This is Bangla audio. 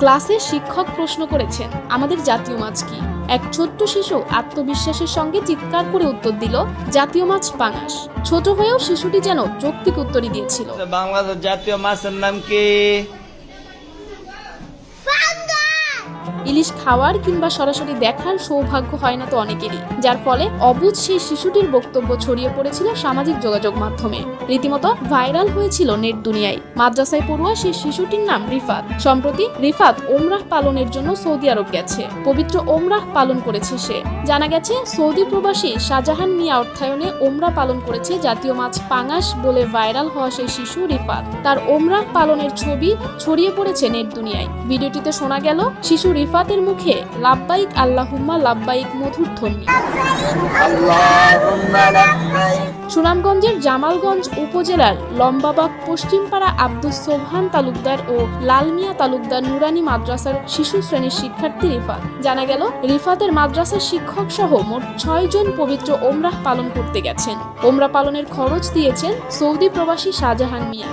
ক্লাসে শিক্ষক প্রশ্ন করেছেন, আমাদের জাতীয় মাছ কি? এক ছোট্ট শিশু আত্মবিশ্বাসের সঙ্গে চিৎকার করে উত্তর দিল, জাতীয় মাছ পাঙাস ছোট হয়েও শিশুটি যেন যৌক্তিক উত্তরই দিয়েছিল। বাংলাদেশ জাতীয় মাছের নাম কি? ইলিশ খাওয়ার কিংবা সরাসরি দেখার সৌভাগ্য হয় না তো অনেকেরই। যার ফলে অবুঝ সেই শিশুটির বক্তব্য ছড়িয়ে পড়েছিল সামাজিক যোগাযোগ মাধ্যমে। রীতিমতো ভাইরাল হয়েছিল নেট দুনিয়ায়। মাদ্রাসায় পড়ুয়া সেই শিশুটির নাম রিফাত। সম্প্রতি রিফাত ওমরাহ পালনের জন্য সৌদি আরব গেছে। পবিত্র ওমরাহ পালন করেছে সে। জানা গেছে, সৌদি প্রবাসী শাহজাহান মিয়া অর্থায়নে ওমরা পালন করেছে জাতীয় মাছ পাঙাশ বলে ভাইরাল হওয়া সেই শিশু রিফাত। তার ওমরাহ পালনের ছবি ছড়িয়ে পড়েছে নেট দুনিয়ায়। ভিডিওটিতে শোনা গেল, শিশু ফুটপাতের মুখে লাব্বাইক আল্লাহুম্মা লাব্বাইক মধুর ধ্বনি। সুনামগঞ্জের জামালগঞ্জ উপজেলার লম্বাবাগ পশ্চিমপাড়া আব্দুস সোহান তালুকদার ও লালমিয়া তালুকদার নুরানি মাদ্রাসার শিশু শ্রেণির শিক্ষার্থী রিফাত। জানা গেল রিফাতের মাদ্রাসার শিক্ষক সহ মোট ছয় জন পবিত্র ওমরাহ পালন করতে গেছেন। ওমরা পালনের খরচ দিয়েছেন সৌদি প্রবাসী শাহজাহান মিয়া।